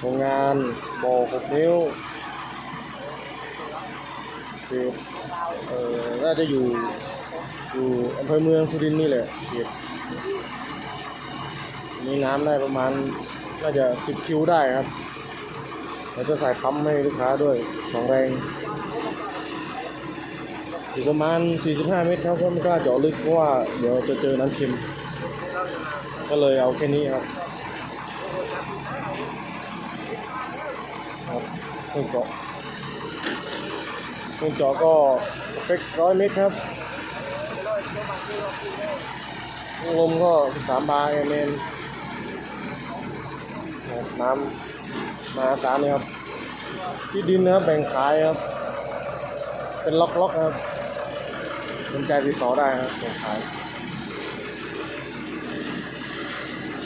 โรงงานบ่อหกนิ้วคือเอ่อน่าจะอยู่อยู่อำเภอเมืองสุรินทร์นี่แหละเขตมีน้ำได้ประมาณน่าจะสิบคิวได้ครับเราจะใส่คัมให้ลูกค้าด้วยสองแรงอยู่ประมาณ 45 เมตรครับเพราะไม่กล้าเจาะลึกเพราะว่าเดี๋ยวจะเจอน้ำเค็มก็เลยเอาแค่นี้ครับ นุ่งเจาะเครื่งเจาะก็เปคร้อยเมตรครับลมก็13บาร์เอเมนน้ำมาตามนี้ครับ ที่ดินนะครับแบ่งขายครับ เป็นล็อกๆครับสนใจติดต่อได้ครับแบ่งขาย